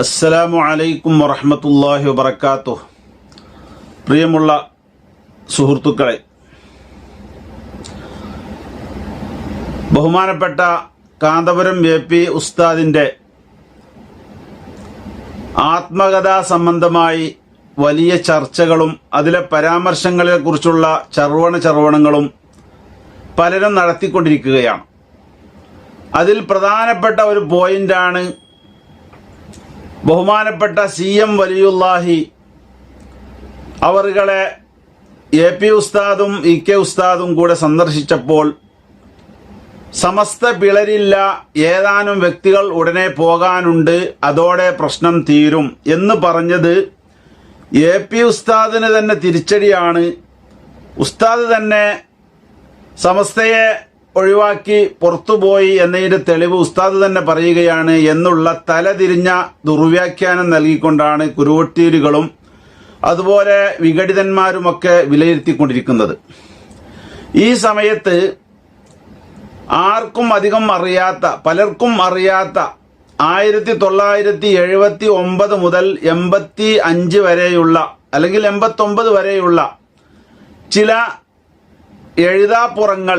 അസ്സലാമു അലൈക്കും വറഹമത്തല്ലാഹി വബർക്കാത്തു പ്രിയമുള്ള സുഹൃത്തുക്കളെ ബഹുമാനപ്പെട്ട കാന്തപുരം എ പി ഉസ്താദിന്റെ ആത്മകഥാ സംബന്ധമായി വലിയ ചർച്ചകളും അതിലെ പരാമർശങ്ങളെ കുറിച്ചുള്ള ചർവണ ചർവണങ്ങളും പലരും നടത്തിക്കൊണ്ടിരിക്കുകയാണ്. അതിൽ പ്രധാനപ്പെട്ട ഒരു പോയിന്റാണ് ബഹുമാനപ്പെട്ട സി എം വലിയുല്ലാഹി അവറുകളെ എ പി ഉസ്താദും ഇ കെ ഉസ്താദും കൂടെ സന്ദർശിച്ചപ്പോൾ സമസ്ത പിളരില്ല ഏതാനും വ്യക്തികൾ ഉടനെ പോകാനുണ്ട് അതോടെ പ്രശ്നം തീരും എന്ന് പറഞ്ഞത് എ പി ഉസ്താദിന് തന്നെ തിരിച്ചടിയാണ്. ഉസ്താദ് തന്നെ സമസ്തയെ ഒഴിവാക്കി പുറത്തുപോയി എന്നതിന്റെ തെളിവ് ഉസ്താദ് തന്നെ പറയുകയാണ് എന്നുള്ള തലതിരിഞ്ഞ ദുർവ്യാഖ്യാനം നൽകിക്കൊണ്ടാണ് കുരുവട്ടീരുകളും അതുപോലെ വിഘടിതന്മാരുമൊക്കെ വിലയിരുത്തിക്കൊണ്ടിരിക്കുന്നത്. ഈ സമയത്ത് ആർക്കും അധികം അറിയാത്ത പലർക്കും അറിയാത്ത ആയിരത്തി തൊള്ളായിരത്തി എഴുപത്തി ഒമ്പത് മുതൽ എൺപത്തി അഞ്ച് വരെയുള്ള അല്ലെങ്കിൽ എൺപത്തൊമ്പത് വരെയുള്ള ചില എഴുതാപ്പുറങ്ങൾ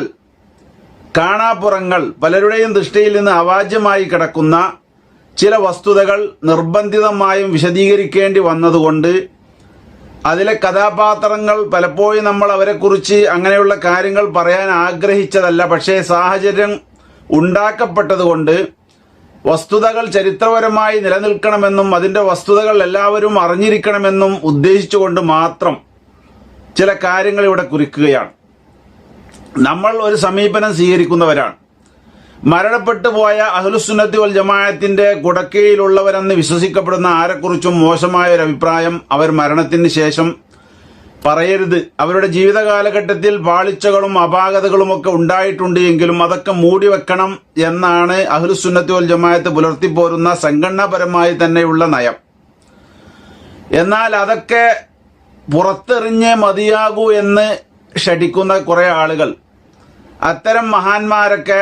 കാണാപ്പുറങ്ങൾ പലരുടെയും ദൃഷ്ടിയിൽ നിന്ന് അവാജ്യമായി കിടക്കുന്ന ചില വസ്തുതകൾ നിർബന്ധിതമായും വിശദീകരിക്കേണ്ടി വന്നതുകൊണ്ട് അതിലെ കഥാപാത്രങ്ങൾ പലപ്പോഴും നമ്മൾ അവരെക്കുറിച്ച് അങ്ങനെയുള്ള കാര്യങ്ങൾ പറയാൻ ആഗ്രഹിച്ചതല്ല. പക്ഷേ സാഹചര്യം ഉണ്ടാക്കപ്പെട്ടതുകൊണ്ട് വസ്തുതകൾ ചരിത്രപരമായി നിലനിൽക്കണമെന്നും അതിന്റെ വസ്തുതകൾ എല്ലാവരും അറിഞ്ഞിരിക്കണമെന്നും ഉദ്ദേശിച്ചുകൊണ്ട് മാത്രം ചില കാര്യങ്ങൾ ഇവിടെ കുറിക്കുകയാണ്. നമ്മൾ ഒരു സമീപനം സ്വീകരിക്കുന്നവരാണ്. മരണപ്പെട്ടു പോയ അഹ്ലുസുന്നത്തി വൽ ജമാഅത്തിന്റെ കുടക്കീഴിലുള്ളവരെന്ന് വിശ്വസിക്കപ്പെടുന്ന ആരെക്കുറിച്ചും മോശമായ ഒരു അഭിപ്രായം അവർ മരണത്തിന് ശേഷം പറയരുത്. അവരുടെ ജീവിത കാലഘട്ടത്തിൽ പാളിച്ചകളും അപാകതകളും ഒക്കെ ഉണ്ടായിട്ടുണ്ട് എങ്കിലും അതൊക്കെ മൂടി വെക്കണം എന്നാണ് അഹ്ലുസുന്നത്തി വൽ ജമാഅത്ത് പുലർത്തിപ്പോരുന്ന സംഘടനാപരമായി തന്നെയുള്ള നയം. എന്നാൽ അതൊക്കെ പുറത്തെറിഞ്ഞേ മതിയാകൂ എന്ന് ഷടിക്കുന്ന കുറെ ആളുകൾ അത്തരം മഹാന്മാരൊക്കെ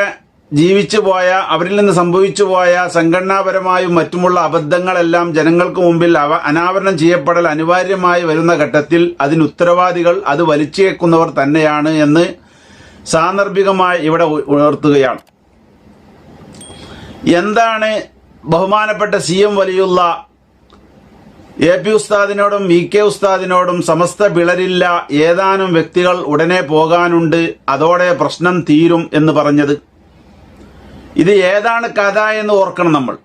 ജീവിച്ചു പോയ അവരിൽ നിന്ന് സംഭവിച്ചു പോയ സംഘടനാപരമായും മറ്റുമുള്ള അബദ്ധങ്ങളെല്ലാം ജനങ്ങൾക്ക് മുമ്പിൽ അവ അനാവരണം ചെയ്യപ്പെടൽ അനിവാര്യമായി വരുന്ന ഘട്ടത്തിൽ അതിന് ഉത്തരവാദികൾ അത് വലിച്ചേക്കുന്നവർ തന്നെയാണ് എന്ന് സാന്ദർഭികമായി ഇവിടെ ഉണർത്തുകയാണ്. എന്താണ് ബഹുമാനപ്പെട്ട സി എം വലിയുള്ള എ പി ഉസ്താദിനോടും വി കെ ഉസ്താദിനോടും സമസ്ത വിളരില്ല ഏതാനും വ്യക്തികൾ ഉടനെ പോകാനുണ്ട് അതോടെ പ്രശ്നം തീരും എന്ന് പറഞ്ഞത്. ഇത് ഏതാണ് കഥ എന്ന് ഓർക്കണം നമ്മൾ.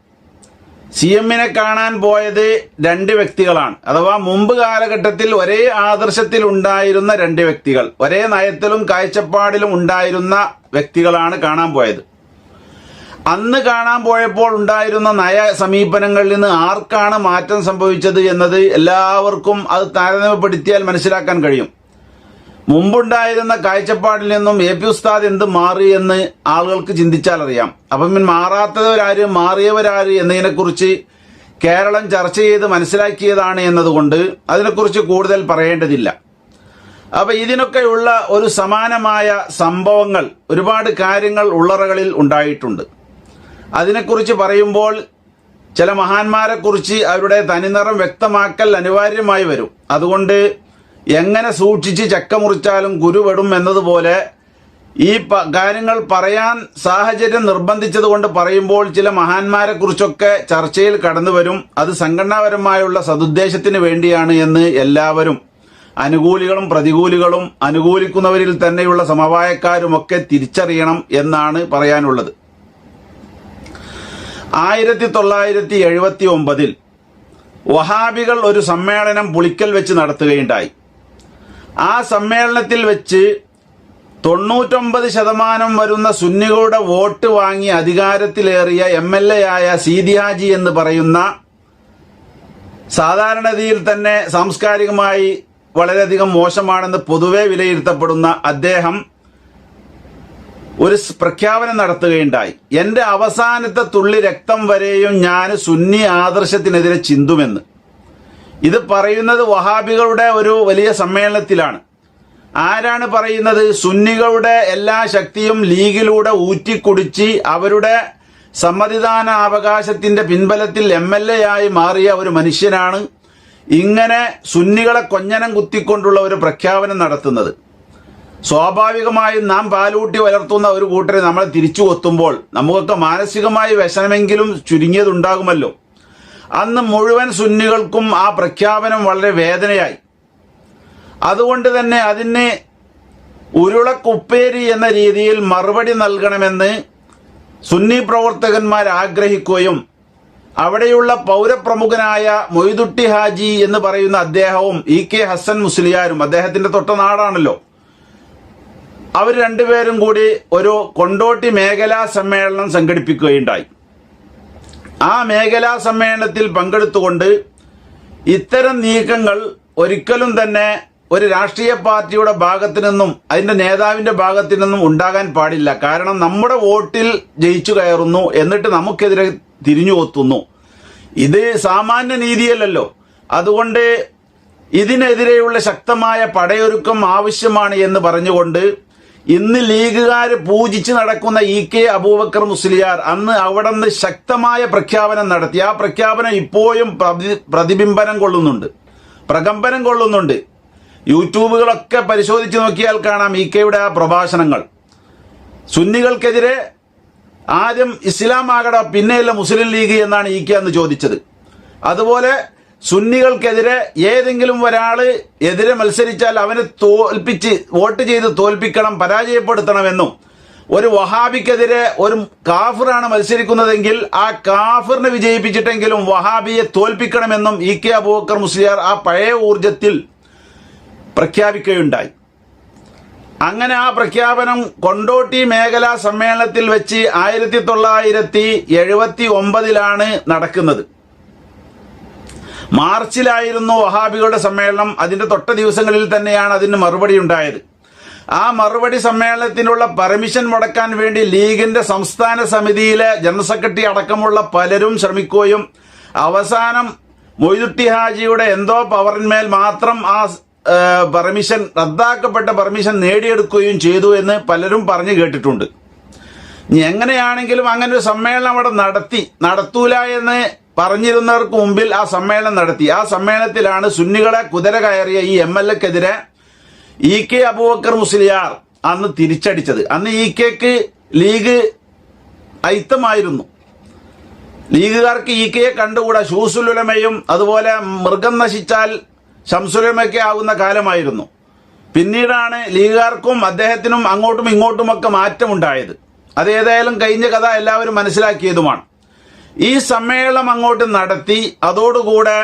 സി എമ്മിനെ കാണാൻ പോയത് രണ്ട് വ്യക്തികളാണ്. അഥവാ മുമ്പ് കാലഘട്ടത്തിൽ ഒരേ ആദർശത്തിൽ ഉണ്ടായിരുന്ന രണ്ട് വ്യക്തികൾ ഒരേ നയത്തിലും കാഴ്ചപ്പാടിലും ഉണ്ടായിരുന്ന വ്യക്തികളാണ് കാണാൻ പോയത്. അന്ന് കാണാൻ പോയപ്പോൾ ഉണ്ടായിരുന്ന നയ സമീപനങ്ങളിൽ നിന്ന് ആർക്കാണ് മാറ്റം സംഭവിച്ചത് എന്നത് എല്ലാവർക്കും അത് താരതമ്യപ്പെടുത്തിയാൽ മനസ്സിലാക്കാൻ കഴിയും. മുമ്പുണ്ടായിരുന്ന കാഴ്ചപ്പാടിൽ നിന്നും എ പി ഉസ്താദ് എന്ത് മാറി എന്ന് ആളുകൾക്ക് ചിന്തിച്ചാൽ അറിയാം. അപ്പം മാറാത്തവരാര് മാറിയവരാര് എന്നതിനെക്കുറിച്ച് കേരളം ചർച്ച ചെയ്ത് മനസ്സിലാക്കിയതാണ് എന്നതുകൊണ്ട് അതിനെക്കുറിച്ച് കൂടുതൽ പറയേണ്ടതില്ല. അപ്പൊ ഇതിനൊക്കെയുള്ള ഒരു സമാനമായ സംഭവങ്ങൾ ഒരുപാട് കാര്യങ്ങൾ ഉള്ളറകളിൽ ഉണ്ടായിട്ടുണ്ട്. അതിനെക്കുറിച്ച് പറയുമ്പോൾ ചില മഹാന്മാരെക്കുറിച്ച് അവരുടെ തനിനിറം വ്യക്തമാക്കൽ അനിവാര്യമായി വരും. അതുകൊണ്ട് എങ്ങനെ സൂക്ഷിച്ച് ചക്ക മുറിച്ചാലും കുരുവെടും എന്നതുപോലെ ഈ കാര്യങ്ങൾ പറയാൻ സാഹചര്യം നിർബന്ധിച്ചതുകൊണ്ട് പറയുമ്പോൾ ചില മഹാന്മാരെ കുറിച്ചൊക്കെ ചർച്ചയിൽ കടന്നു വരും. അത് സംഘടനാപരമായുള്ള സതുദ്ദേശത്തിന് വേണ്ടിയാണ് എന്ന് എല്ലാവരും അനുകൂലികളും പ്രതികൂലികളും അനുകൂലിക്കുന്നവരിൽ തന്നെയുള്ള സമവായക്കാരുമൊക്കെ തിരിച്ചറിയണം എന്നാണ് പറയാനുള്ളത്. ആയിരത്തി തൊള്ളായിരത്തി എഴുപത്തി ഒമ്പതിൽ വഹാബികൾ ഒരു സമ്മേളനം പുളിക്കൽ വെച്ച് നടത്തുകയുണ്ടായി. ആ സമ്മേളനത്തിൽ വെച്ച് തൊണ്ണൂറ്റൊമ്പത് ശതമാനം വരുന്ന സുന്നികളുടെ വോട്ട് വാങ്ങി അധികാരത്തിലേറിയ എം എൽ എ ആയ സീതിഹാജി എന്ന് പറയുന്ന സാധാരണതയിൽ തന്നെ സാംസ്കാരികമായി വളരെയധികം മോശമാണെന്ന് പൊതുവെ വിലയിരുത്തപ്പെടുന്ന അദ്ദേഹം ഒരു പ്രഖ്യാപനം നടത്തുകയുണ്ടായി. എന്റെ അവസാനത്തെ തുള്ളി രക്തം വരെയും ഞാൻ സുന്നി ആദർശത്തിനെതിരെ ചിന്തുമെന്ന്. ഇത് പറയുന്നത് വഹാബികളുടെ ഒരു വലിയ സമ്മേളനത്തിലാണ്. ആരാണ് പറയുന്നത്? സുന്നികളുടെ എല്ലാ ശക്തിയും ലീഗിലൂടെ ഊറ്റിക്കുടിച്ച് അവരുടെ സമ്മതിദാന അവകാശത്തിന്റെ പിൻബലത്തിൽ എം എൽ എ ആയി മാറിയ ഒരു മനുഷ്യനാണ് ഇങ്ങനെ സുന്നികളെ കൊഞ്ഞനം കുത്തിക്കൊണ്ടുള്ള ഒരു പ്രഖ്യാപനം നടത്തുന്നത്. സ്വാഭാവികമായും നാം പാലൂട്ടി വളർത്തുന്ന ഒരു കൂട്ടരെ നമ്മൾ തിരിച്ചു കൊത്തുമ്പോൾ നമുക്കൊക്കെ മാനസികമായി വ്യസനമെങ്കിലും ചുരുങ്ങിയതുണ്ടാകുമല്ലോ. അന്ന് മുഴുവൻ സുന്നികൾക്കും ആ പ്രഖ്യാപനം വളരെ വേദനയായി. അതുകൊണ്ട് തന്നെ അതിന് ഉരുളക്കുപ്പേരി എന്ന രീതിയിൽ മറുപടി നൽകണമെന്ന് സുന്നി പ്രവർത്തകന്മാർ ആഗ്രഹിക്കുകയും അവിടെയുള്ള പൗരപ്രമുഖനായ മൊയ്തുട്ടി ഹാജി എന്ന് പറയുന്ന അദ്ദേഹവും ഇ കെ ഹസൻ മുസ്ലിയാരും അദ്ദേഹത്തിന്റെ തൊട്ട നാടാണല്ലോ. അവർ രണ്ടുപേരും കൂടി ഒരു കൊണ്ടോട്ടി മേഖലാ സമ്മേളനം സംഘടിപ്പിക്കുകയുണ്ടായി. ആ മേഖലാ സമ്മേളനത്തിൽ പങ്കെടുത്തുകൊണ്ട് ഇത്തരം നീക്കങ്ങൾ ഒരിക്കലും തന്നെ ഒരു രാഷ്ട്രീയ പാർട്ടിയുടെ ഭാഗത്തു നിന്നും അതിന്റെ നേതാവിന്റെ ഭാഗത്തു നിന്നും ഉണ്ടാകാൻ പാടില്ല. കാരണം നമ്മുടെ വോട്ടിൽ ജയിച്ചു കയറുന്നു എന്നിട്ട് നമുക്കെതിരെ തിരിഞ്ഞു കൊത്തുന്നു. ഇത് സാമാന്യ നീതിയല്ലല്ലോ. അതുകൊണ്ട് ഇതിനെതിരെയുള്ള ശക്തമായ പടയൊരുക്കം ആവശ്യമാണ് എന്ന് പറഞ്ഞുകൊണ്ട് ഇന്ന് ലീഗുകാർ പൂജിച്ച് നടക്കുന്ന ഇ കെ അബൂബക്കർ മുസ്ലിയാർ അന്ന് അവിടെ നിന്ന് ശക്തമായ പ്രഖ്യാപനം നടത്തി. ആ പ്രഖ്യാപനം ഇപ്പോഴും പ്രതിബിംബനം കൊള്ളുന്നുണ്ട്. പ്രകമ്പനം കൊള്ളുന്നുണ്ട്. യൂട്യൂബുകളൊക്കെ പരിശോധിച്ച് നോക്കിയാൽ കാണാം ഇ കെയുടെ ആ പ്രഭാഷണങ്ങൾ. സുന്നികൾക്കെതിരെ ആദ്യം ഇസ്ലാം ആകട പിന്നെയല്ല മുസ്ലിം ലീഗ് എന്നാണ് ഇ കെ അന്ന് ചോദിച്ചത്. അതുപോലെ സുന്നികൾക്കെതിരെ ഏതെങ്കിലും ഒരാൾ എതിരെ മത്സരിച്ചാൽ അവനെ തോൽപ്പിച്ച് വോട്ട് ചെയ്ത് തോൽപ്പിക്കണം പരാജയപ്പെടുത്തണമെന്നും ഒരു വഹാബിക്കെതിരെ ഒരു കാഫിറാണ് മത്സരിക്കുന്നതെങ്കിൽ ആ കാഫിറിനെ വിജയിപ്പിച്ചിട്ടെങ്കിലും വഹാബിയെ തോൽപ്പിക്കണമെന്നും ഇ കെ അബൂബക്കർ മുസ്ലിയാർ ആ പഴയ ഊർജത്തിൽ പ്രഖ്യാപിക്കുകയുണ്ടായി. അങ്ങനെ ആ പ്രഖ്യാപനം കൊണ്ടോട്ടി മേഖലാ സമ്മേളനത്തിൽ വെച്ച് ആയിരത്തി തൊള്ളായിരത്തി എഴുപത്തി ഒമ്പതിലാണ് നടക്കുന്നത്. മാർച്ചിലായിരുന്നു വഹാബികളുടെ സമ്മേളനം. അതിന്റെ തൊട്ട ദിവസങ്ങളിൽ തന്നെയാണ് അതിന് മറുപടി ഉണ്ടായത്. ആ മറുപടി സമ്മേളനത്തിനുള്ള പെർമിഷൻ മുടക്കാൻ വേണ്ടി ലീഗിന്റെ സംസ്ഥാന സമിതിയിലെ ജനറൽ സെക്രട്ടറി അടക്കമുള്ള പലരും ശ്രമിക്കുകയും അവസാനം മൊയ്തുട്ടി ഹാജിയുടെ എന്തോ പവറിന്മേൽ മാത്രം ആ പെർമിഷൻ റദ്ദാക്കപ്പെട്ട പെർമിഷൻ നേടിയെടുക്കുകയും ചെയ്തു എന്ന് പലരും പറഞ്ഞു കേട്ടിട്ടുണ്ട്. എങ്ങനെയാണെങ്കിലും അങ്ങനെ ഒരു സമ്മേളനം അവിടെ നടത്തി നടത്തൂല എന്ന് പറഞ്ഞിരുന്നവർക്ക് മുമ്പിൽ ആ സമ്മേളനം നടത്തി. ആ സമ്മേളനത്തിലാണ് സുന്നികളെ കുതിര കയറിയ ഈ എം എൽ എക്കെതിരെ ഇ കെ അബൂബക്കർ മുസ്ലിയാർ അന്ന് തിരിച്ചടിച്ചത്. അന്ന് ഇ കെക്ക് ലീഗ് ഐത്തമായിരുന്നു. ലീഗുകാർക്ക് ഇ കെയെ കണ്ടുകൂടാ. ഷൂസുലുലമയും അതുപോലെ മൃഗം നശിച്ചാൽ ശംസുലമയൊക്കെ ആവുന്ന കാലമായിരുന്നു. പിന്നീടാണ് ലീഗുകാർക്കും അദ്ദേഹത്തിനും അങ്ങോട്ടും ഇങ്ങോട്ടുമൊക്കെ മാറ്റമുണ്ടായത്. അതേതായാലും കഴിഞ്ഞ കഥ എല്ലാവരും മനസ്സിലാക്കിയതുമാണ്. ഈ സമ്മേളനം അങ്ങോട്ട് നടത്തി അതോടുകൂടെ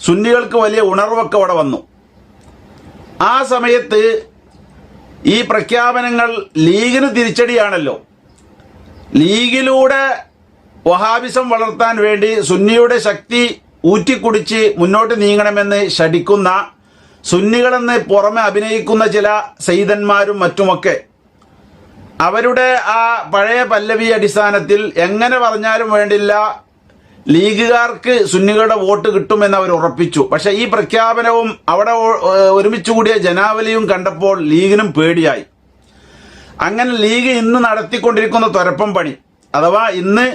സുന്നികൾക്ക് വലിയ ഉണർവൊക്കെ അവിടെ വന്നു. ആ സമയത്ത് ഈ പ്രഖ്യാപനങ്ങൾ ലീഗിന് തിരിച്ചടിയാണല്ലോ. ലീഗിലൂടെ വഹാബിസം വളർത്താൻ വേണ്ടി സുന്നിയുടെ ശക്തി ഊറ്റിക്കുടിച്ച് മുന്നോട്ട് നീങ്ങണമെന്ന് ശടിക്കുന്ന സുന്നികളെന്ന് പുറമെ അഭിനയിക്കുന്ന ചില സൈതന്മാരും മറ്റുമൊക്കെ അവരുടെ ആ പഴയ പല്ലവി അടിസ്ഥാനത്തിൽ എങ്ങനെ പറഞ്ഞാലും വേണ്ടില്ല. ലീഗുകാർക്ക് സുന്നികളുടെ വോട്ട് കിട്ടുമെന്ന് അവർ ഉറപ്പിച്ചു. പക്ഷെ ഈ പ്രഖ്യാപനവും അവിടെ ഒരുമിച്ച് കൂടിയ ജനാവലിയും കണ്ടപ്പോൾ ലീഗിനും പേടിയായി. അങ്ങനെ ലീഗ് ഇന്ന് നടത്തിക്കൊണ്ടിരിക്കുന്ന തുരപ്പം പണി അഥവാ ഇന്ന്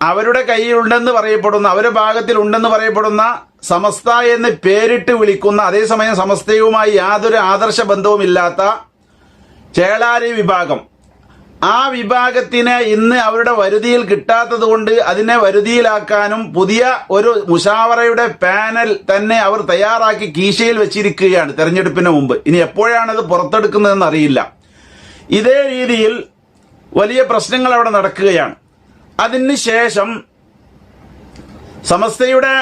അവരുടെ കയ്യിലുണ്ടെന്ന് പറയപ്പെടുന്ന അവരുടെ ഭാഗത്തിൽ ഉണ്ടെന്ന് പറയപ്പെടുന്ന സമസ്ത എന്ന് പേരിട്ട് വിളിക്കുന്ന അതേസമയം സമസ്തയുമായി യാതൊരു ആദർശ ബന്ധവുമില്ലാത്ത ചേളാരി വിഭാഗം ആ വിഭാഗത്തിന് ഇന്ന് അവരുടെ വരുതിയിൽ കിട്ടാത്തത് കൊണ്ട് അതിനെ വരുതിയിലാക്കാനും പുതിയ ഒരു മുഷാവറയുടെ പാനൽ തന്നെ അവർ തയ്യാറാക്കി കീശയിൽ വെച്ചിരിക്കുകയാണ് തെരഞ്ഞെടുപ്പിന് മുമ്പ്. ഇനി എപ്പോഴാണത് പുറത്തെടുക്കുന്നതെന്ന് അറിയില്ല. ഇതേ രീതിയിൽ വലിയ പ്രശ്നങ്ങൾ അവിടെ നടക്കുകയാണ്. അതിനുശേഷം സമസ്തയുടെ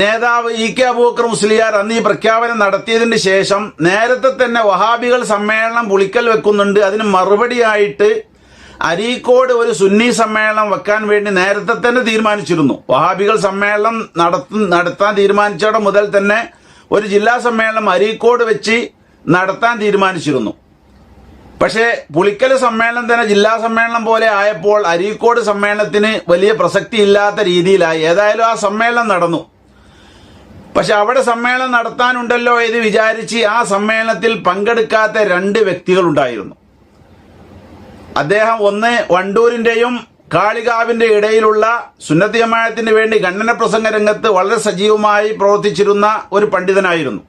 നേതാവ് ഇ കെ അബൂബക്കർ മുസ്ലിയാർ അന്ന് ഈ പ്രഖ്യാപനം നടത്തിയതിന് ശേഷം നേരത്തെ തന്നെ വഹാബികൾ സമ്മേളനം പുളിക്കൽ വെക്കുന്നുണ്ട്. അതിന് മറുപടിയായിട്ട് അരീക്കോട് ഒരു സുന്നി സമ്മേളനം വെക്കാൻ വേണ്ടി നേരത്തെ തന്നെ തീരുമാനിച്ചിരുന്നു. വഹാബികൾ സമ്മേളനം നടത്ത നടത്താൻ തീരുമാനിച്ചവിടെ മുതൽ തന്നെ ഒരു ജില്ലാ സമ്മേളനം അരീക്കോട് വെച്ച് നടത്താൻ തീരുമാനിച്ചിരുന്നു. പക്ഷേ പുളിക്കൽ സമ്മേളനം തന്നെ ജില്ലാ സമ്മേളനം പോലെ ആയപ്പോൾ അരീക്കോട് സമ്മേളനത്തിന് വലിയ പ്രസക്തി ഇല്ലാത്ത രീതിയിലായി. ഏതായാലും ആ സമ്മേളനം നടന്നു. പക്ഷെ അവിടെ സമ്മേളനം നടത്താനുണ്ടല്ലോ എന്ന് വിചാരിച്ച് ആ സമ്മേളനത്തിൽ പങ്കെടുക്കാത്ത രണ്ട് വ്യക്തികൾ ഉണ്ടായിരുന്നു അദ്ദേഹം ഒന്ന് വണ്ടൂരിന്റെയും കാളികാവിന്റെ ഇടയിലുള്ള സുന്നത്തി വേണ്ടി ഖണ്ഡന പ്രസംഗ രംഗത്ത് വളരെ സജീവമായി പ്രവർത്തിച്ചിരുന്ന ഒരു പണ്ഡിതനായിരുന്നു.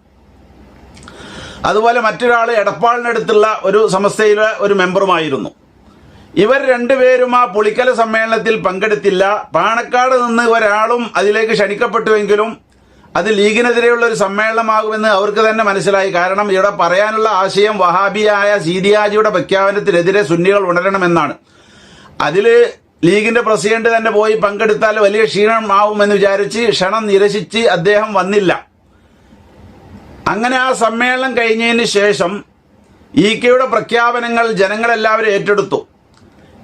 അതുപോലെ മറ്റൊരാൾ എടപ്പാളിനടുത്തുള്ള ഒരു സമസ്തയിലെ ഒരു മെമ്പറുമായിരുന്നു. ഇവർ രണ്ടുപേരും ആ പുളിക്കല സമ്മേളനത്തിൽ പങ്കെടുത്തില്ല. പാണക്കാട് നിന്ന് ഒരാളും അതിലേക്ക് ക്ഷണിക്കപ്പെട്ടുവെങ്കിലും അത് ലീഗിനെതിരെയുള്ള ഒരു സമ്മേളനമാകുമെന്ന് അവർക്ക് തന്നെ മനസ്സിലായി. കാരണം ഇവിടെ പറയാനുള്ള ആശയം വഹാബിയായ സീദിയാജിയുടെ പ്രഖ്യാപനത്തിനെതിരെ സുന്നികൾ ഉണരണമെന്നാണ്. അതിൽ ലീഗിന്റെ പ്രസിഡന്റ് തന്നെ പോയി പങ്കെടുത്താൽ വലിയ ക്ഷീണമാവുമെന്ന് വിചാരിച്ച് ക്ഷണം നിരസിച്ച് അദ്ദേഹം വന്നില്ല. അങ്ങനെ ആ സമ്മേളനം കഴിഞ്ഞതിന് ശേഷം ഇ കെയുടെ പ്രഖ്യാപനങ്ങൾ ജനങ്ങളെല്ലാവരും ഏറ്റെടുത്തു.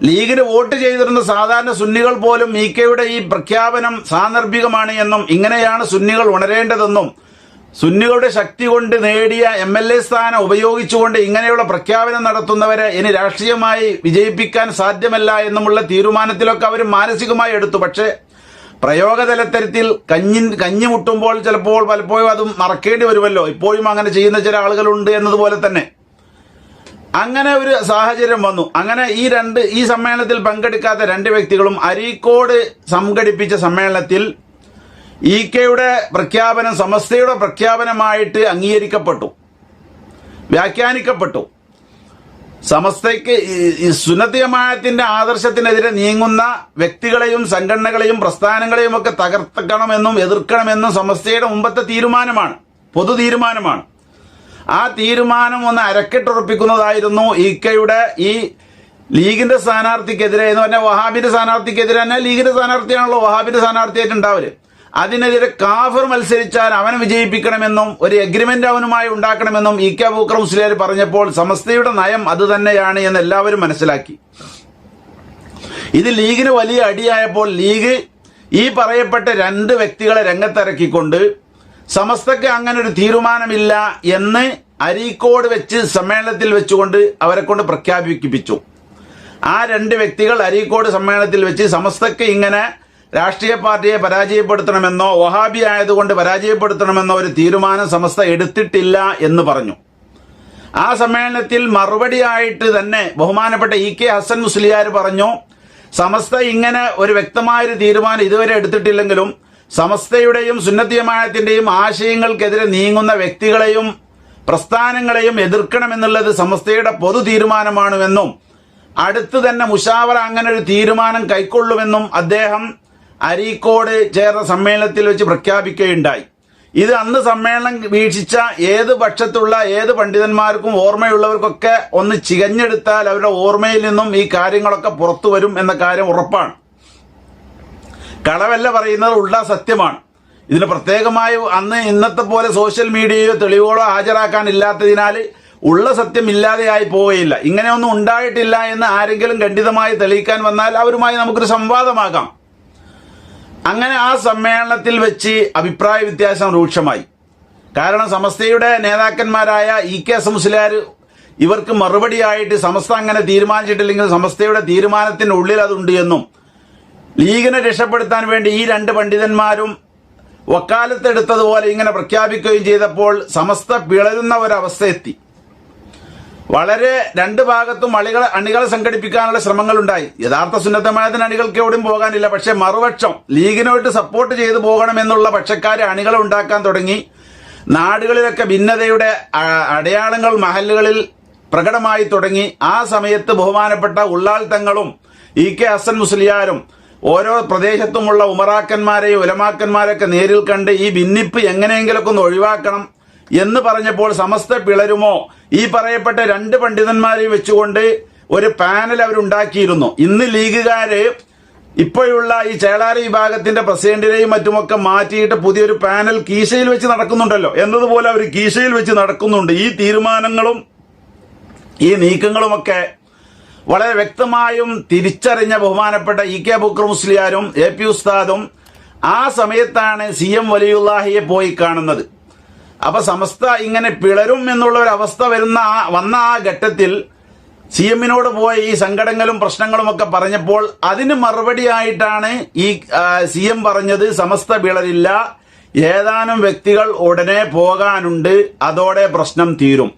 ലീഗിന് വോട്ട് ചെയ്തിരുന്ന സാധാരണ സുന്നികൾ പോലും ഇ കെയുടെ ഈ പ്രഖ്യാപനം സാന്ദർഭികമാണ് എന്നും ഇങ്ങനെയാണ് സുന്നികൾ ഉണരേണ്ടതെന്നും സുന്നികളുടെ ശക്തി കൊണ്ട് നേടിയ എം എൽ എ സ്ഥാനം ഉപയോഗിച്ചുകൊണ്ട് ഇങ്ങനെയുള്ള പ്രഖ്യാപനം നടത്തുന്നവരെ ഇനി രാഷ്ട്രീയമായി വിജയിപ്പിക്കാൻ സാധ്യമല്ല എന്നുമുള്ള തീരുമാനത്തിലൊക്കെ അവർ മാനസികമായി എടുത്തു. പക്ഷേ പ്രയോഗതലത്തരത്തിൽ കഞ്ഞി കഞ്ഞി മുട്ടുമ്പോൾ ചിലപ്പോൾ പലപ്പോഴും അതും മറക്കേണ്ടി വരുമല്ലോ. ഇപ്പോഴും അങ്ങനെ ചെയ്യുന്ന ചില ആളുകളുണ്ട് എന്നതുപോലെ തന്നെ. അങ്ങനെ ഒരു സാഹചര്യം വന്നു. അങ്ങനെ ഈ രണ്ട് ഈ സമ്മേളനത്തിൽ പങ്കെടുക്കാത്ത രണ്ട് വ്യക്തികളും അരീക്കോട് സംഘടിപ്പിച്ച സമ്മേളനത്തിൽ ഇ കെയുടെ പ്രഖ്യാപനം സമസ്തയുടെ പ്രഖ്യാപനമായിട്ട് അംഗീകരിക്കപ്പെട്ടു. വ്യാഖ്യാനിക്കപ്പെട്ടു. സമസ്തയ്ക്ക് ഈ ആദർശത്തിനെതിരെ നീങ്ങുന്ന വ്യക്തികളെയും സംഘടനകളെയും പ്രസ്ഥാനങ്ങളെയും ഒക്കെ തകർക്കണമെന്നും എതിർക്കണമെന്നും സമസ്തയുടെ മുമ്പത്തെ തീരുമാനമാണ് പൊതു തീരുമാനമാണ് ആ തീരുമാനം ഒന്ന് അരക്കിട്ടുറപ്പിക്കുന്നതായിരുന്നു ഇ കെയുടെ ഈ ലീഗിന്റെ സ്ഥാനാർത്ഥിക്കെതിരെ എന്ന് പറഞ്ഞാൽ വഹാബിന്റെ സ്ഥാനാർത്ഥിക്കെതിരെ തന്നെ ലീഗിന്റെ സ്ഥാനാർത്ഥിയാണല്ലോ വഹാബിന്റെ സ്ഥാനാർത്ഥിയായിട്ട് ഉണ്ടാവൽ അതിനെതിരെ കാഫർ മത്സരിച്ചാൽ അവനെ വിജയിപ്പിക്കണമെന്നും ഒരു എഗ്രിമെന്റ് അവനുമായി ഉണ്ടാക്കണമെന്നും ഇ കെ ബൂക്കർ മുസ്ലിയാർ പറഞ്ഞപ്പോൾ സമസ്തയുടെ നയം അത് തന്നെയാണ് എന്ന് എല്ലാവരും മനസ്സിലാക്കി. ഇത് ലീഗിന് വലിയ അടിയായപ്പോൾ ലീഗ് ഈ പറയപ്പെട്ട രണ്ട് വ്യക്തികളെ രംഗത്തിറക്കിക്കൊണ്ട് സമസ്തക്ക് അങ്ങനെ ഒരു തീരുമാനമില്ല എന്ന് അരീക്കോട് വെച്ച് സമ്മേളനത്തിൽ വെച്ചുകൊണ്ട് അവരെ കൊണ്ട് പ്രഖ്യാപിപ്പിച്ചു. ആ രണ്ട് വ്യക്തികൾ അരീക്കോട് സമ്മേളനത്തിൽ വെച്ച് സമസ്തക്ക് ഇങ്ങനെ രാഷ്ട്രീയ പാർട്ടിയെ പരാജയപ്പെടുത്തണമെന്നോ വഹാബി ആയതുകൊണ്ട് പരാജയപ്പെടുത്തണമെന്നോ ഒരു തീരുമാനം സമസ്ത എടുത്തിട്ടില്ല എന്ന് പറഞ്ഞു. ആ സമ്മേളനത്തിൽ മറുപടിയായിട്ട് തന്നെ ബഹുമാനപ്പെട്ട ഇ കെ ഹസൻ മുസ്ലിയാർ പറഞ്ഞു സമസ്ത ഇങ്ങനെ ഒരു വ്യക്തമായൊരു തീരുമാനം ഇതുവരെ എടുത്തിട്ടില്ലെങ്കിലും സമസ്തയുടെയും സുന്നത്തിയമായത്തിന്റെയും ആശയങ്ങൾക്കെതിരെ നീങ്ങുന്ന വ്യക്തികളെയും പ്രസ്ഥാനങ്ങളെയും എതിർക്കണമെന്നുള്ളത് സമസ്തയുടെ പൊതു തീരുമാനമാണുവെന്നും അടുത്തു തന്നെ മുഷാവറ അങ്ങനെ ഒരു തീരുമാനം കൈക്കൊള്ളുമെന്നും അദ്ദേഹം അരീക്കോട് ചേർന്ന സമ്മേളനത്തിൽ വെച്ച് പ്രഖ്യാപിക്കുകയുണ്ടായി. ഇത് അന്ന് സമ്മേളനം വീക്ഷിച്ച ഏത് പക്ഷത്തുള്ള ഏത് പണ്ഡിതന്മാർക്കും ഓർമ്മയുള്ളവർക്കൊക്കെ ഒന്ന് ചികഞ്ഞെടുത്താൽ അവരുടെ ഓർമ്മയിൽ നിന്നും ഈ കാര്യങ്ങളൊക്കെ പുറത്തു വരും എന്ന കാര്യം ഉറപ്പാണ്. കളവല്ല പറയുന്നത് ഉള്ള സത്യമാണ്. ഇതിന് പ്രത്യേകമായി അന്ന് ഇന്നത്തെ പോലെ സോഷ്യൽ മീഡിയയോ തെളിവുകളോ ഹാജരാക്കാനില്ലാത്തതിനാൽ ഉള്ള സത്യം ഇല്ലാതെയായി പോവുകയില്ല. ഇങ്ങനെയൊന്നും ഉണ്ടായിട്ടില്ല എന്ന് ആരെങ്കിലും ഖണ്ഡിതമായി തെളിയിക്കാൻ വന്നാൽ അവരുമായി നമുക്കൊരു സംവാദമാകാം. അങ്ങനെ ആ സമ്മേളനത്തിൽ വെച്ച് അഭിപ്രായ വ്യത്യാസം രൂക്ഷമായി. കാരണം സമസ്തയുടെ നേതാക്കന്മാരായ ഇ കെ എസ് മുസ്ലിയാർ ഇവർക്ക് മറുപടിയായിട്ട് സമസ്ത അങ്ങനെ തീരുമാനിച്ചിട്ടില്ലെങ്കിൽ സമസ്തയുടെ തീരുമാനത്തിനുള്ളിൽ അതുണ്ട് എന്നും ലീഗിനെ രക്ഷപ്പെടുത്താൻ വേണ്ടി ഈ രണ്ട് പണ്ഡിതന്മാരും വക്കാലത്തെടുത്തതുപോലെ ഇങ്ങനെ പ്രഖ്യാപിക്കുകയും ചെയ്തപ്പോൾ സമസ്ത പിളരുന്ന ഒരവസ്ഥ എത്തി വളരെ രണ്ട് ഭാഗത്തും അണികളെ അണികളെ സംഘടിപ്പിക്കാനുള്ള ശ്രമങ്ങളുണ്ടായി. യഥാർത്ഥ സുന്നത്തമായതിന് അണികൾക്ക് എവിടെയും പോകാനില്ല. പക്ഷെ മറുപക്ഷം ലീഗിനോട്ട് സപ്പോർട്ട് ചെയ്തു പോകണമെന്നുള്ള പക്ഷക്കാരെ അണികളെ ഉണ്ടാക്കാൻ തുടങ്ങി. നാടുകളിലൊക്കെ ഭിന്നതയുടെ അടയാളങ്ങൾ മഹലുകളിൽ പ്രകടമായി തുടങ്ങി. ആ സമയത്ത് ബഹുമാനപ്പെട്ട ഉള്ളാൾ തങ്ങളും ഇ കെ ഹസൻ മുസ്ലിയാരും ഓരോ പ്രദേശത്തുമുള്ള ഉമറാക്കന്മാരെയും ഉലമാക്കന്മാരെയൊക്കെ നേരിൽ കണ്ട് ഈ ഭിന്നിപ്പ് എങ്ങനെയെങ്കിലൊക്കെ ഒന്ന് ഒഴിവാക്കണം എന്ന് പറഞ്ഞപ്പോൾ സമസ്ത പിളരുമോ ഈ പറയപ്പെട്ട രണ്ട് പണ്ഡിതന്മാരെയും വെച്ചുകൊണ്ട് ഒരു പാനൽ അവരുണ്ടാക്കിയിരുന്നു. ഇന്ന് ലീഗുകാര് ഇപ്പോഴുള്ള ഈ ചേളാരി വിഭാഗത്തിന്റെ പ്രസിഡന്റിനെയും മറ്റുമൊക്കെ മാറ്റിയിട്ട് പുതിയൊരു പാനൽ കീശയിൽ വെച്ച് നടക്കുന്നുണ്ടല്ലോ. എന്നതുപോലെ അവർ കീശയിൽ വെച്ച് നടക്കുന്നുണ്ട്. ഈ തീരുമാനങ്ങളും ഈ നീക്കങ്ങളുമൊക്കെ വളരെ വ്യക്തമായും തിരിച്ചറിഞ്ഞ ബഹുമാനപ്പെട്ട ഇ കെ ബുക്കർ മുസ്ലിയാരും എ പി ഉസ്താദും ആ സമയത്താണ് സി എം വലിയുല്ലാഹിയെ പോയി കാണുന്നത്. അപ്പൊ സമസ്ത ഇങ്ങനെ പിളരും എന്നുള്ള ഒരു അവസ്ഥ വരുന്ന വന്ന ആ ഘട്ടത്തിൽ സി എമ്മിനോട് പോയി ഈ സങ്കടങ്ങളും പ്രശ്നങ്ങളും ഒക്കെ പറഞ്ഞപ്പോൾ അതിന് മറുപടിയായിട്ടാണ് ഈ സി എം പറഞ്ഞത് സമസ്ത പിളരില്ല ഏതാനും വ്യക്തികൾ ഉടനെ പോകാനുണ്ട് അതോടെ പ്രശ്നം തീരും.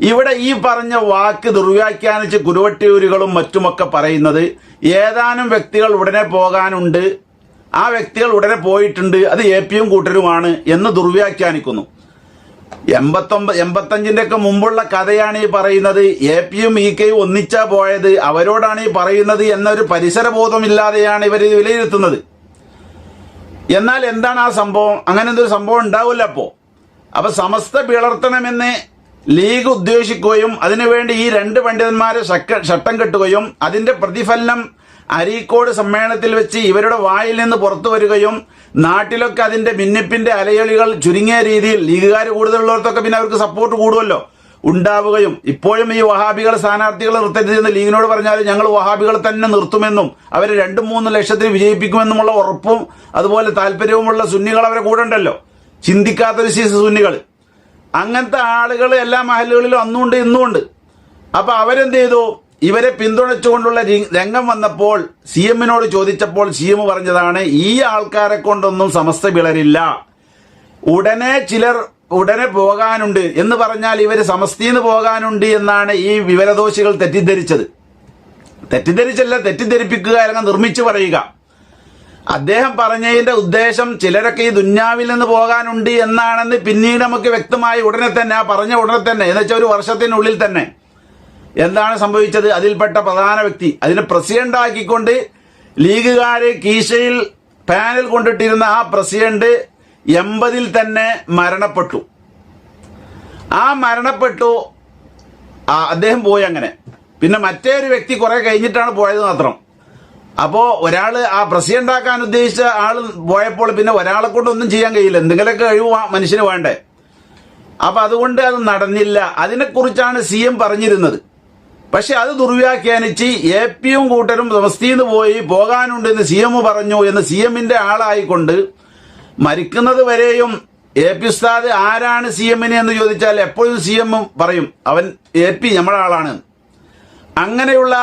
ഇവിടെ ഈ പറഞ്ഞ വാക്ക് ദുർവ്യാഖ്യാനിച്ച് കുരുവട്ടിയൂരുകളും മറ്റുമൊക്കെ പറയുന്നത് ഏതാനും വ്യക്തികൾ ഉടനെ പോകാനുണ്ട്. ആ വ്യക്തികൾ ഉടനെ പോയിട്ടുണ്ട്. അത് എ പിയും കൂട്ടരുമാണ് എന്ന് ദുർവ്യാഖ്യാനിക്കുന്നു. എൺപത്തൊമ്പത് എൺപത്തഞ്ചിന്റെ ഒക്കെ മുമ്പുള്ള കഥയാണ് ഈ പറയുന്നത്. എ പിയും ഇ കെയും ഒന്നിച്ചാ പോയത്. അവരോടാണ് ഈ പറയുന്നത് എന്നൊരു പരിസരബോധമില്ലാതെയാണ് ഇവർ ഇത് വിലയിരുത്തുന്നത്. എന്നാൽ എന്താണ് ആ സംഭവം? അങ്ങനെ എന്തൊരു സംഭവം ഉണ്ടാവില്ല അപ്പോ. അപ്പൊ സമസ്ത പിളർത്തണമെന്ന് ലീഗ് ഉദ്ദേശിക്കുകയും അതിനുവേണ്ടി ഈ രണ്ട് പണ്ഡിതന്മാരെ ശട്ടം കെട്ടുകയും അതിന്റെ പ്രതിഫലനം അരീക്കോട് സമ്മേളനത്തിൽ വെച്ച് ഇവരുടെ വായിൽ നിന്ന് പുറത്തു വരികയും നാട്ടിലൊക്കെ അതിന്റെ ഭിന്നിപ്പിന്റെ അലയളികൾ ചുരുങ്ങിയ രീതിയിൽ ലീഗുകാർ കൂടുതലുള്ളവർക്കൊക്കെ പിന്നെ അവർക്ക് സപ്പോർട്ട് കൂടുമല്ലോ ഉണ്ടാവുകയും. ഇപ്പോഴും ഈ വഹാബികൾ സ്ഥാനാർത്ഥികളെ നിർത്തരുതെന്ന് ലീഗിനോട് പറഞ്ഞാൽ ഞങ്ങൾ വഹാബികളെ തന്നെ നിർത്തുമെന്നും അവരെ രണ്ടും മൂന്ന് ലക്ഷത്തിൽ വിജയിപ്പിക്കുമെന്നുമുള്ള ഉറപ്പും അതുപോലെ താല്പര്യവുമുള്ള സുന്നികൾ അവരെ കൂടെ ഉണ്ടല്ലോ. ചിന്തിക്കാത്തൊരു സീസ് സുന്നികൾ അങ്ങനത്തെ ആളുകൾ എല്ലാ മഹലുകളിലും അന്നുണ്ട് ഇന്നുമുണ്ട് അപ്പൊ അവരെന്ത് ചെയ്തു? ഇവരെ പിന്തുണച്ചുകൊണ്ടുള്ള രംഗം വന്നപ്പോൾ സി എമ്മിനോട് ചോദിച്ചപ്പോൾ സി എം പറഞ്ഞതാണ് ഈ ആൾക്കാരെ കൊണ്ടൊന്നും സമസ്ത വിളരില്ല ഉടനെ ചിലർ ഉടനെ പോകാനുണ്ട് എന്ന് പറഞ്ഞാൽ ഇവർ സമസ്തീന്ന് പോകാനുണ്ട് എന്നാണ് ഈ വിവരദോഷികൾ തെറ്റിദ്ധരിച്ചത്. തെറ്റിദ്ധരിച്ചല്ല തെറ്റിദ്ധരിപ്പിക്കുക അല്ലെങ്കിൽ നിർമ്മിച്ചു പറയുക. അദ്ദേഹം പറഞ്ഞതിന്റെ ഉദ്ദേശം ചിലരൊക്കെ ഈ ദുന്യാവിൽ നിന്ന് പോകാനുണ്ട് എന്നാണെന്ന് പിന്നീട് നമുക്ക് വ്യക്തമായി ഉടനെ തന്നെ ആ പറഞ്ഞ ഉടനെ തന്നെ എന്ന് വെച്ചാൽ ഒരു വർഷത്തിനുള്ളിൽ തന്നെ എന്താണ് സംഭവിച്ചത്? അതിൽപ്പെട്ട പ്രധാന വ്യക്തി അതിനെ പ്രസിഡന്റ് ആക്കിക്കൊണ്ട് ലീഗുകാര് കീശയിൽ പാനൽ കൊണ്ടിട്ടിരുന്ന ആ പ്രസിഡന്റ് എൺപതിൽ തന്നെ മരണപ്പെട്ടു. ആ മരണപ്പെട്ടു അദ്ദേഹം പോയി അങ്ങനെ. പിന്നെ മറ്റേ ഒരു വ്യക്തി കുറെ കഴിഞ്ഞിട്ടാണ് പോയത് മാത്രം. അപ്പോ ഒരാൾ ആ പ്രസിഡന്റ് ഉണ്ടാക്കാൻ ഉദ്ദേശിച്ച ആൾ പോയപ്പോൾ പിന്നെ ഒരാളെ കൊണ്ട് ഒന്നും ചെയ്യാൻ കഴിയില്ല. എന്തെങ്കിലുമൊക്കെ കഴിവ് മനുഷ്യന് വേണ്ടേ? അപ്പൊ അതുകൊണ്ട് അത് നടന്നില്ല. അതിനെക്കുറിച്ചാണ് സി എം പറഞ്ഞിരുന്നത്. പക്ഷെ അത് ദുർവ്യാഖ്യാനിച്ച് എ പിയും കൂട്ടരും സമസ്തിന്ന് പോയി പോകാനുണ്ട് എന്ന് സി എം പറഞ്ഞു എന്ന് സി എമ്മിന്റെ ആളായിക്കൊണ്ട് മരിക്കുന്നത് വരെയും എ പി ഉസ്താദ് ആരാണ് സി എമ്മിനെ എന്ന് ചോദിച്ചാൽ എപ്പോഴും സി എം പറയും. അവൻ എ പി നമ്മുടെ ആളാണ് അങ്ങനെയുള്ള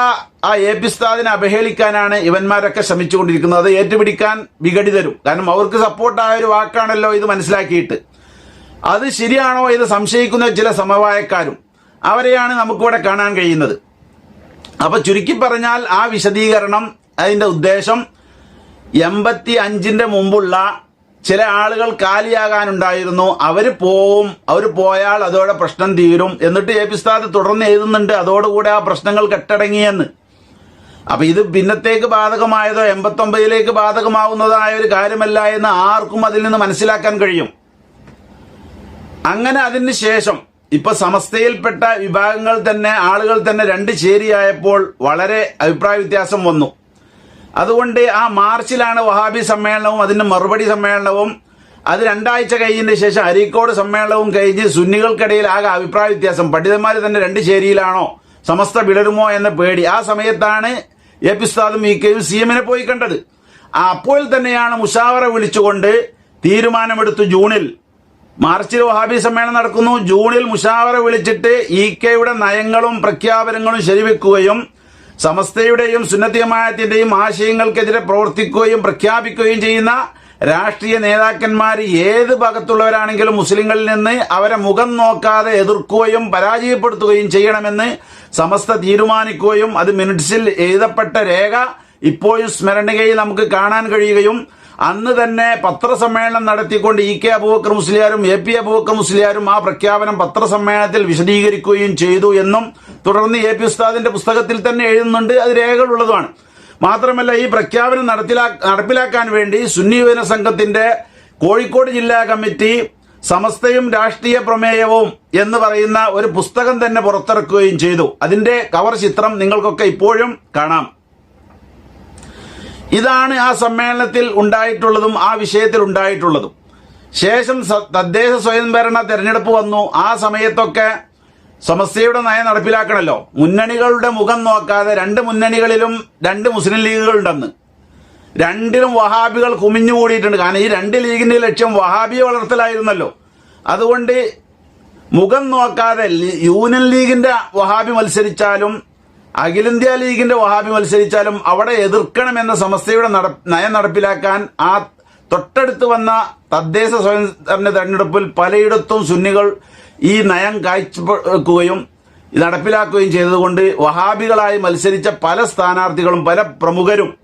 ആ എ പി ഉസ്താദിനെ അപഹേളിക്കാനാണ് ഇവന്മാരൊക്കെ ശ്രമിച്ചുകൊണ്ടിരിക്കുന്നത്. അത് ഏറ്റുപിടിക്കാൻ വിഘടിതരും കാരണം അവർക്ക് സപ്പോർട്ടായ ഒരു വാക്കാണല്ലോ ഇത് മനസ്സിലാക്കിയിട്ട്. അത് ശരിയാണോ ഇത് സംശയിക്കുന്ന ചില സമവായക്കാരും അവരെയാണ് നമുക്കിവിടെ കാണാൻ കഴിയുന്നത്. അപ്പൊ ചുരുക്കി പറഞ്ഞാൽ ആ വിശദീകരണം അതിന്റെ ഉദ്ദേശം എൺപത്തി അഞ്ചിന്റെ മുമ്പുള്ള ചില ആളുകൾ കാലിയാകാനുണ്ടായിരുന്നു. അവർ പോവും. അവർ പോയാൽ അതോടെ പ്രശ്നം തീരും. എന്നിട്ട് എ പി ഉസ്താദ് തുടർന്ന് എഴുതുന്നുണ്ട്. അതോടുകൂടെ ആ പ്രശ്നങ്ങൾ കെട്ടടങ്ങിയെന്ന്. അപ്പൊ ഇത് പിന്നത്തേക്ക് ബാധകമായതോ എൺപത്തൊമ്പതിലേക്ക് ബാധകമാവുന്നതായ ഒരു കാര്യമല്ല എന്ന് ആർക്കും അതിൽ നിന്ന് മനസ്സിലാക്കാൻ കഴിയും. അങ്ങനെ അതിന് ശേഷം ഇപ്പൊ സമസ്തയിൽപ്പെട്ട വിഭാഗങ്ങൾ തന്നെ ആളുകൾ തന്നെ രണ്ട് ചേരിയായപ്പോൾ വളരെ അഭിപ്രായ വ്യത്യാസം വന്നു. അതുകൊണ്ട് ആ മാർച്ചിലാണ് വഹാബി സമ്മേളനവും അതിന്റെ മറുപടി സമ്മേളനവും. അത് രണ്ടാഴ്ച കഴിഞ്ഞതിന് ശേഷം അരീക്കോട് സമ്മേളനവും കഴിഞ്ഞ് സുന്നികൾക്കിടയിൽ ആകെ അഭിപ്രായ വ്യത്യാസം. പണ്ഡിതന്മാർ തന്നെ രണ്ട് ശേരിയിലാണോ സമസ്ത വിളരുമോ എന്ന പേടി. ആ സമയത്താണ് എ പി ഉസ്താദും ഇ കെയും സി എമ്മിനെ പോയി കണ്ടത്. അപ്പോൾ തന്നെയാണ് മുഷാവറ വിളിച്ചുകൊണ്ട് തീരുമാനമെടുത്തു ജൂണിൽ. മാർച്ചിൽ വഹാബി സമ്മേളനം നടക്കുന്നു. ജൂണിൽ മുഷാവറ വിളിച്ചിട്ട് ഇ കെയുടെ നയങ്ങളും പ്രഖ്യാപനങ്ങളും ശരിവെക്കുകയും സമസ്തയുടെയും സുന്നത്തിയമായത്തിന്റെയും ആശയങ്ങൾക്കെതിരെ പ്രവർത്തിക്കുകയും പ്രഖ്യാപിക്കുകയും ചെയ്യുന്ന രാഷ്ട്രീയ നേതാക്കന്മാർ ഏത് ഭാഗത്തുള്ളവരാണെങ്കിലും മുസ്ലിങ്ങളിൽ നിന്ന് അവരെ മുഖം നോക്കാതെ എതിർക്കുകയും പരാജയപ്പെടുത്തുകയും ചെയ്യണമെന്ന് സമസ്ത തീരുമാനിക്കുകയും അത് മിനിറ്റ്സിൽ എഴുതപ്പെട്ട രേഖ ഇപ്പോഴും സ്മരണികയിൽ നമുക്ക് കാണാൻ കഴിയുകയും അന്ന് തന്നെ പത്രസമ്മേളനം നടത്തിക്കൊണ്ട് ഇ കെ അബൂബക്കർ മുസ്ലിയാരും എ പി അബൂബക്കർ മുസ്ലിയാരും ആ പ്രഖ്യാപനം പത്രസമ്മേളനത്തിൽ വിശദീകരിക്കുകയും ചെയ്തു എന്നും തുടർന്ന് എ പി ഉസ്താദിന്റെ പുസ്തകത്തിൽ തന്നെ എഴുതുന്നുണ്ട്. അത് രേഖകളുള്ളതുമാണ്. മാത്രമല്ല ഈ പ്രഖ്യാപനം നടത്തിലാ നടപ്പിലാക്കാൻ വേണ്ടി സുന്നി സംഘത്തിന്റെ കോഴിക്കോട് ജില്ലാ കമ്മിറ്റി സമസ്തയും രാഷ്ട്രീയ പ്രമേയവും എന്ന് പറയുന്ന ഒരു പുസ്തകം തന്നെ പുറത്തിറക്കുകയും ചെയ്തു. അതിന്റെ കവർ ചിത്രം നിങ്ങൾക്കൊക്കെ ഇപ്പോഴും കാണാം. ഇതാണ് ആ സമ്മേളനത്തിൽ ഉണ്ടായിട്ടുള്ളതും ആ വിഷയത്തിൽ ഉണ്ടായിട്ടുള്ളതും. ശേഷം തദ്ദേശ സ്വയംഭരണ തെരഞ്ഞെടുപ്പ് വന്നു. ആ സമയത്തൊക്കെ സമസ്യയുടെ നയം നടപ്പിലാക്കണല്ലോ. മുന്നണികളുടെ മുഖം നോക്കാതെ രണ്ട് മുന്നണികളിലും രണ്ട് മുസ്ലിം ലീഗുകൾ ഉണ്ടെന്ന് രണ്ടിലും വഹാബികൾ കുമിഞ്ഞുകൂടിയിട്ടുണ്ട്. കാരണം ഈ രണ്ട് ലീഗിന്റെ ലക്ഷ്യം വഹാബിയെ വളർത്തലായിരുന്നല്ലോ. അതുകൊണ്ട് മുഖം നോക്കാതെ യൂണിയൻ ലീഗിന്റെ വഹാബി മത്സരിച്ചാലും അഖിലേന്ത്യാ ലീഗിന്റെ വഹാബി മത്സരിച്ചാലും അവിടെ എതിർക്കണമെന്ന സമസ്തയുടെ നട- നയം നടപ്പിലാക്കാൻ ആ തൊട്ടടുത്ത് വന്ന തദ്ദേശ സ്വയംഭരണ തെരഞ്ഞെടുപ്പിൽ പലയിടത്തും സുന്നികൾ ഈ നയം കാഴ്ചവെക്കുകയും നടപ്പിലാക്കുകയും ചെയ്തതുകൊണ്ട് വഹാബികളായി മത്സരിച്ച പല സ്ഥാനാർത്ഥികളും പല പ്രമുഖരും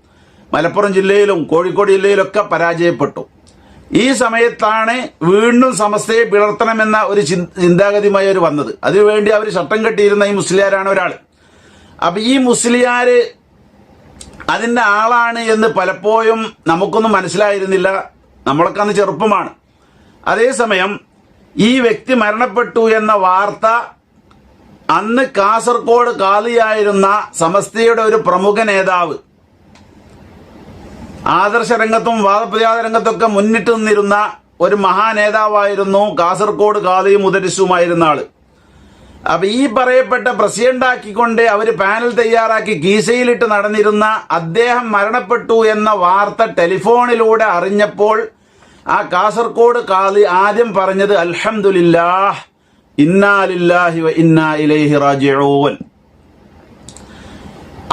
മലപ്പുറം ജില്ലയിലും കോഴിക്കോട് ജില്ലയിലൊക്കെ പരാജയപ്പെട്ടു. ഈ സമയത്താണ് വീണ്ടും സമസ്തയെ പിളർത്തണമെന്ന ഒരു ചിന്ത- ചിന്താഗതിയുമായി അവർ വന്നത്. അതിനുവേണ്ടി അവർ ചട്ടം കെട്ടിയിരുന്ന ഈ മുസ്ലിയാരാണ് ഒരാൾ അപ്പൊ ഈ മുസ്ലിയാര് അതിന്റെ ആളാണ് എന്ന് പലപ്പോഴും നമുക്കൊന്നും മനസ്സിലായിരുന്നില്ല. നമ്മളൊക്കെ അന്ന് ചെറുപ്പമാണ്. അതേസമയം ഈ വ്യക്തി മരണപ്പെട്ടു എന്ന വാർത്ത അന്ന് കാസർഗോഡ് കാലിയായിരുന്ന സമസ്തയുടെ ഒരു പ്രമുഖ നേതാവ്. ആദർശ രംഗത്തും വാദപ്രതിവാദ രംഗത്തൊക്കെ മുന്നിട്ട് നിന്നിരുന്ന ഒരു മഹാനേതാവായിരുന്നു കാസർഗോഡ് കാലിയും മുദരിസുമായിരുന്ന ആൾ. അപ്പൊ ഈ പറയപ്പെട്ട പ്രസിഡന്റാക്കിക്കൊണ്ട് അവർ പാനൽ തയ്യാറാക്കി ഗീസയിലിട്ട് നടന്നിരുന്ന അദ്ദേഹം മരണപ്പെട്ടു എന്ന വാർത്ത ടെലിഫോണിലൂടെ അറിഞ്ഞപ്പോൾ ആ കാസർകോട് കാളി ആദ്യം പറഞ്ഞത് അൽഹംദുലില്ലാഹ് ഇന്നാലില്ലാഹി വ ഇന്നാ ഇലൈഹി റാജിഊൻ.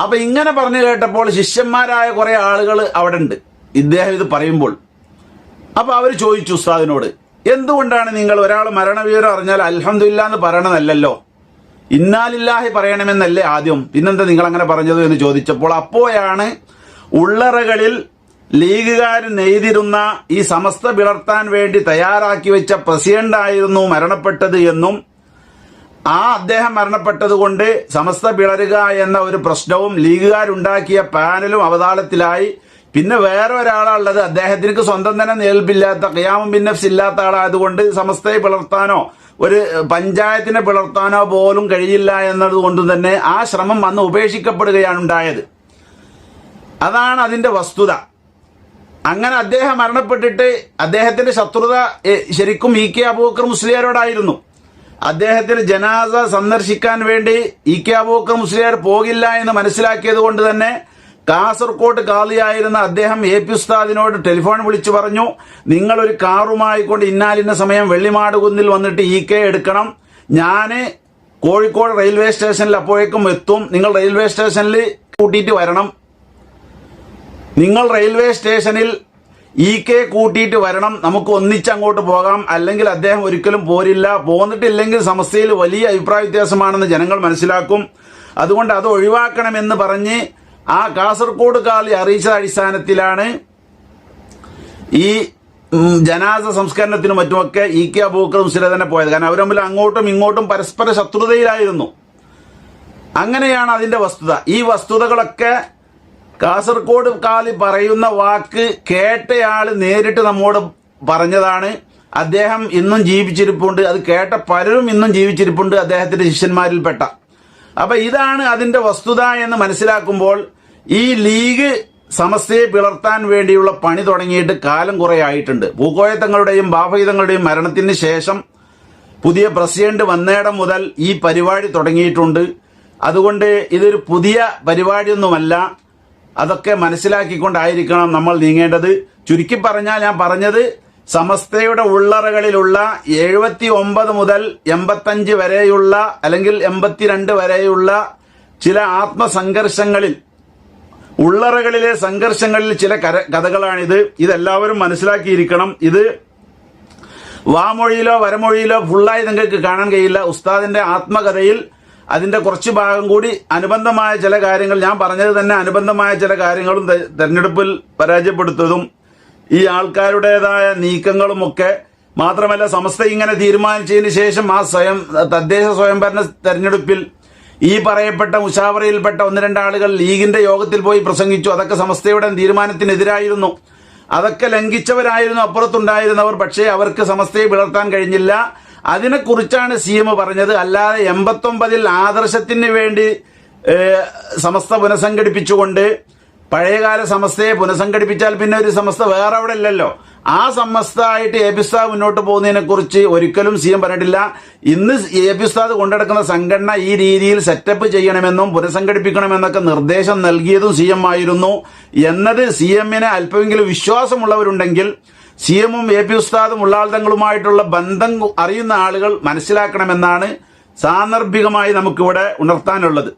അപ്പൊ ഇങ്ങനെ പറഞ്ഞു കേട്ടപ്പോൾ ശിഷ്യന്മാരായ കുറെ ആളുകൾ അവിടെ ഉണ്ട് ഇദ്ദേഹം ഇത് പറയുമ്പോൾ. അപ്പൊ അവർ ചോദിച്ചു ഉസ്താദിനോട് എന്തുകൊണ്ടാണ് നിങ്ങൾ ഒരാൾ മരണവിവരം അറിഞ്ഞാൽ അൽഹമില്ല എന്ന് പറയണമെന്നല്ലോ ഇന്നാലില്ലാഹി പറയണമെന്നല്ലേ ആദ്യം. പിന്നെന്താ നിങ്ങൾ അങ്ങനെ പറഞ്ഞത് എന്ന് ചോദിച്ചപ്പോൾ അപ്പോഴാണ് ഉള്ളറകളിൽ ലീഗുകാർ നെയ്തിരുന്ന ഈ സമസ്ത പിളർത്താൻ വേണ്ടി തയ്യാറാക്കി വെച്ച പ്രസിഡന്റ് ആയിരുന്നു മരണപ്പെട്ടത് എന്നും ആ അദ്ദേഹം മരണപ്പെട്ടത് കൊണ്ട് സമസ്ത പിളരുക എന്ന ഒരു പ്രശ്നവും ലീഗുകാരുണ്ടാക്കിയ പാനലും അവതാളത്തിലായി. പിന്നെ വേറെ ഒരാളുള്ളത് അദ്ദേഹത്തിന് സ്വന്തം തന്നെ നേൽപ്പില്ലാത്ത ഖിയാമും ബിന്നഫ്സ് ഇല്ലാത്ത ആളായതുകൊണ്ട് സമസ്തയെ പിളർത്താനോ ഒരു പഞ്ചായത്തിനെ പിളർത്താനോ പോലും കഴിയില്ല എന്നതുകൊണ്ട് തന്നെ ആ ശ്രമം അന്ന് ഉപേക്ഷിക്കപ്പെടുകയാണ് ഉണ്ടായത്. അതാണ് അതിന്റെ വസ്തുത. അങ്ങനെ അദ്ദേഹം മരണപ്പെട്ടിട്ട് അദ്ദേഹത്തിന്റെ ശത്രുത ശരിക്കും ഇ കെ അബൂക്കർ മുസ്ലിയാരോടായിരുന്നു. അദ്ദേഹത്തിന് ജനാസ സന്ദർശിക്കാൻ വേണ്ടി ഇ കെ അബൂക്കർ മുസ്ലിയാർ പോകില്ല എന്ന് മനസ്സിലാക്കിയത് കൊണ്ട് തന്നെ കാസർകോട്ട് കാളിയായിരുന്ന അദ്ദേഹം എ പി ഉസ്താദിനോട് ടെലിഫോൺ വിളിച്ചു പറഞ്ഞു നിങ്ങൾ ഒരു കാറുമായി കൊണ്ട് ഇന്നാലിന്ന സമയം വെള്ളിമാട് കുന്നിൽ വന്നിട്ട് ഇ കെ എടുക്കണം. ഞാൻ കോഴിക്കോട് റെയിൽവേ സ്റ്റേഷനിൽ അപ്പോഴേക്കും എത്തും. നിങ്ങൾ റെയിൽവേ സ്റ്റേഷനിൽ കൂട്ടിയിട്ട് വരണം. നിങ്ങൾ റെയിൽവേ സ്റ്റേഷനിൽ ഇ കെ കൂട്ടിയിട്ട് വരണം. നമുക്ക് ഒന്നിച്ച് അങ്ങോട്ട് പോകാം. അല്ലെങ്കിൽ അദ്ദേഹം ഒരിക്കലും പോരില്ല. പോന്നിട്ടില്ലെങ്കിൽ സമസ്തയിൽ വലിയ അഭിപ്രായ വ്യത്യാസമാണെന്ന് ജനങ്ങൾ മനസ്സിലാക്കും. അതുകൊണ്ട് അത് ഒഴിവാക്കണമെന്ന് പറഞ്ഞ് ആ കാസർഗോഡ് കാളി അറിയിച്ച അടിസ്ഥാനത്തിലാണ് ഈ ജനാസ സംസ്കരണത്തിനും മറ്റുമൊക്കെ ഇ കെ അബൂക്കർ മുസ്ലിം തന്നെ പോയത്. കാരണം അവർ തമ്മിൽ അങ്ങോട്ടും ഇങ്ങോട്ടും പരസ്പര ശത്രുതയിലായിരുന്നു. അങ്ങനെയാണ് അതിന്റെ വസ്തുത. ഈ വസ്തുതകളൊക്കെ കാസർഗോഡ് കാളി പറയുന്ന വാക്ക് കേട്ടയാൾ നേരിട്ട് നമ്മോട് പറഞ്ഞതാണ്. അദ്ദേഹം ഇന്നും ജീവിച്ചിരിപ്പുണ്ട്. അത് കേട്ട പലരും ഇന്നും ജീവിച്ചിരിപ്പുണ്ട് അദ്ദേഹത്തിന്റെ ശിഷ്യന്മാരിൽപ്പെട്ട. അപ്പൊ ഇതാണ് അതിന്റെ വസ്തുത എന്ന് മനസ്സിലാക്കുമ്പോൾ ഈ ലീഗ് സമസ്തയെ പിളർത്താൻ വേണ്ടിയുള്ള പണി തുടങ്ങിയിട്ട് കാലം കുറെ ആയിട്ടുണ്ട്. പൂക്കോയത്തങ്ങളുടെയും ബാഫയുധങ്ങളുടെയും മരണത്തിന് ശേഷം പുതിയ പ്രസിഡന്റ് വന്നേടം മുതൽ ഈ പരിപാടി തുടങ്ങിയിട്ടുണ്ട്. അതുകൊണ്ട് ഇതൊരു പുതിയ പരിപാടിയൊന്നുമല്ല. അതൊക്കെ മനസ്സിലാക്കിക്കൊണ്ടായിരിക്കണം നമ്മൾ നീങ്ങേണ്ടത്. ചുരുക്കി പറഞ്ഞാൽ ഞാൻ പറഞ്ഞത് സമസ്തയുടെ ഉള്ളറകളിലുള്ള എഴുപത്തി ഒമ്പത് മുതൽ എൺപത്തഞ്ച് വരെയുള്ള അല്ലെങ്കിൽ എൺപത്തിരണ്ട് വരെയുള്ള ചില ആത്മസംഘർഷങ്ങളിൽ ഉള്ളറകളിലെ സംഘർഷങ്ങളിൽ ചില കഥകളാണിത്. ഇതെല്ലാവരും മനസ്സിലാക്കിയിരിക്കണം. ഇത് വാമൊഴിയിലോ വരമൊഴിയിലോ ഫുള്ളായി നിങ്ങൾക്ക് കാണാൻ കഴിയില്ല. ഉസ്താദിന്റെ ആത്മകഥയിൽ അതിന്റെ കുറച്ച് ഭാഗം കൂടി അനുബന്ധമായ ചില കാര്യങ്ങൾ ഞാൻ പറഞ്ഞത് തന്നെ അനുബന്ധമായ ചില കാര്യങ്ങളും തെരഞ്ഞെടുപ്പിൽ പരാജയപ്പെടുത്തതും ഈ ആൾക്കാരുടേതായ നീക്കങ്ങളുമൊക്കെ മാത്രമല്ല സമസ്ത ഇങ്ങനെ തീരുമാനിച്ചതിന് ശേഷം ആ സ്വയം തദ്ദേശ സ്വയംഭരണ തെരഞ്ഞെടുപ്പിൽ ഈ പറയപ്പെട്ട മുഷാവറയിൽപ്പെട്ട ഒന്ന് രണ്ടാളുകൾ ലീഗിന്റെ യോഗത്തിൽ പോയി പ്രസംഗിച്ചു. അതൊക്കെ സമസ്തയുടെ തീരുമാനത്തിനെതിരായിരുന്നു. അതൊക്കെ ലംഘിച്ചവരായിരുന്നു അപ്പുറത്തുണ്ടായിരുന്നവർ പക്ഷേ അവർക്ക് സമസ്തയെ വിളർത്താൻ കഴിഞ്ഞില്ല. അതിനെക്കുറിച്ചാണ് സി എം പറഞ്ഞത്. അല്ലാതെ എൺപത്തൊമ്പതിൽ ആദർശത്തിന് വേണ്ടി സമസ്ത പുനഃസംഘടിപ്പിച്ചുകൊണ്ട് പഴയകാല സമസ്തയെ പുനഃസംഘടിപ്പിച്ചാൽ പിന്നെ ഒരു സമസ്ത വേറെ അവിടെ ഇല്ലല്ലോ. ആ സമസ്ത ആയിട്ട് എ പി ഉസ്താദ് മുന്നോട്ട് പോകുന്നതിനെ കുറിച്ച് ഒരിക്കലും സി എം പറഞ്ഞിട്ടില്ല. ഇന്ന് എ പി ഉസ്താദ് കൊണ്ടെടുക്കുന്ന സംഘടന ഈ രീതിയിൽ സെറ്റപ്പ് ചെയ്യണമെന്നും പുനഃസംഘടിപ്പിക്കണമെന്നൊക്കെ നിർദ്ദേശം നൽകിയതും സി എം ആയിരുന്നു. എന്നത് സി എമ്മിന് അല്പമെങ്കിലും വിശ്വാസമുള്ളവരുണ്ടെങ്കിൽ സി എമ്മും എ പി ഉസ്താദും ഉള്ളാൾതങ്ങളുമായിട്ടുള്ള ബന്ധം അറിയുന്ന ആളുകൾ മനസ്സിലാക്കണമെന്നാണ് സാന്ദർഭികമായി നമുക്കിവിടെ ഉണർത്താനുള്ളത്.